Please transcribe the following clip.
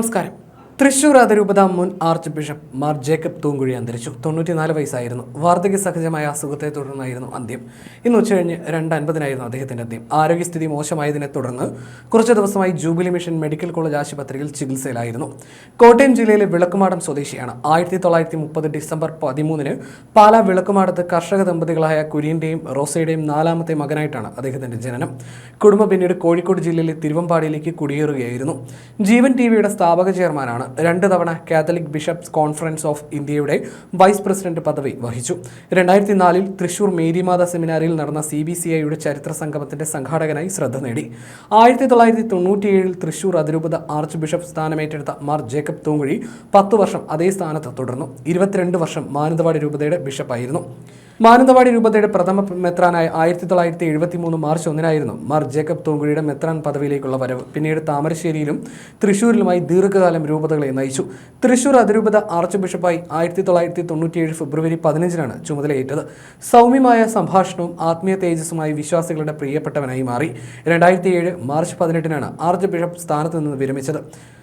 നമസ്കാരം. തൃശൂർ അതിരൂപത മുൻ archbishop Mar Jacob Thoomkuzhy അന്തരിച്ചു. തൊണ്ണൂറ്റിനാല് വയസ്സായിരുന്നു. വാർദ്ധക്യ സഹജമായ അസുഖത്തെ തുടർന്നായിരുന്നു അന്ത്യം. ഇന്ന് ഉച്ചകഴിഞ്ഞ് രണ്ട് അൻപതിനായിരുന്നു അദ്ദേഹത്തിന്റെ അന്ത്യം. ആരോഗ്യസ്ഥിതി മോശമായതിനെ തുടർന്ന് കുറച്ചു ദിവസമായി ജൂബിലി മിഷൻ മെഡിക്കൽ കോളേജ് ആശുപത്രിയിൽ ചികിത്സയിലായിരുന്നു. കോട്ടയം ജില്ലയിലെ വിളക്കുമാടം സ്വദേശിയാണ്. ആയിരത്തി തൊള്ളായിരത്തി മുപ്പത് ഡിസംബർ പതിമൂന്നിന് പാലാ വിളക്കുമാടത്ത് കർഷക ദമ്പതികളായ കുര്യന്റെയും റോസയുടെയും നാലാമത്തെ മകനായിട്ടാണ് അദ്ദേഹത്തിന്റെ ജനനം. കുടുംബം പിന്നീട് കോഴിക്കോട് ജില്ലയിലെ തിരുവമ്പാടിയിലേക്ക് കുടിയേറുകയായിരുന്നു. ജീവൻ ടി വിയുടെ സ്ഥാപക ചെയർമാനാണ്. രണ്ട് തവണ കാത്തലിക് ബിഷപ്സ് കോൺഫറൻസ് ഓഫ് ഇന്ത്യയുടെ വൈസ് പ്രസിഡന്റ് പദവി വഹിച്ചു. രണ്ടായിരത്തി നാലിൽ തൃശൂർ മേരിമാത സെമിനാറിൽ നടന്ന സി ബി സി ഐയുടെ ചരിത്ര സംഗമത്തിന്റെ സംഘാടകനായി ശ്രദ്ധ നേടി. ആയിരത്തി തൊള്ളായിരത്തി തൊണ്ണൂറ്റിയേഴിൽ തൃശൂർ അതിരൂപത ആർച്ച് ബിഷപ്പ് സ്ഥാനമേറ്റെടുത്ത മാർ ജേക്കബ് തൂങ്കുഴി പത്ത് വർഷം അതേ സ്ഥാനത്ത് തുടർന്നു. ഇരുപത്തിരണ്ട് വർഷം മാനന്തവാടി രൂപതയുടെ ബിഷപ്പായിരുന്നു മാനന്തവാടി രൂപതയുടെ പ്രഥമ മെത്രാനായ ആയിരത്തി തൊള്ളായിരത്തി എഴുപത്തി മൂന്ന് മാർച്ച് ഒന്നിനായിരുന്നു. മാർ ജേക്കബ് തോങ്കുഴിയുടെ മെത്രാൻ പദവിയിലേക്കുള്ള വരവ്. പിന്നീട് താമരശ്ശേരിയിലും തൃശൂരിലുമായി ദീർഘകാലം രൂപതകളെ നയിച്ചു. തൃശൂർ അതിരൂപത ആർച്ച് ബിഷപ്പായി ആയിരത്തി തൊള്ളായിരത്തി തൊണ്ണൂറ്റിയേഴ് ഫെബ്രുവരി പതിനഞ്ചിനാണ് ചുമതലയേറ്റത്. സൗമ്യമായ സംഭാഷണവും ആത്മീയ തേജസ്സുമായി വിശ്വാസികളുടെ പ്രിയപ്പെട്ടവനായി മാറി. രണ്ടായിരത്തി ഏഴ് മാർച്ച് പതിനെട്ടിനാണ് ആർച്ച് ബിഷപ്പ് സ്ഥാനത്ത് നിന്ന് വിരമിച്ചത്.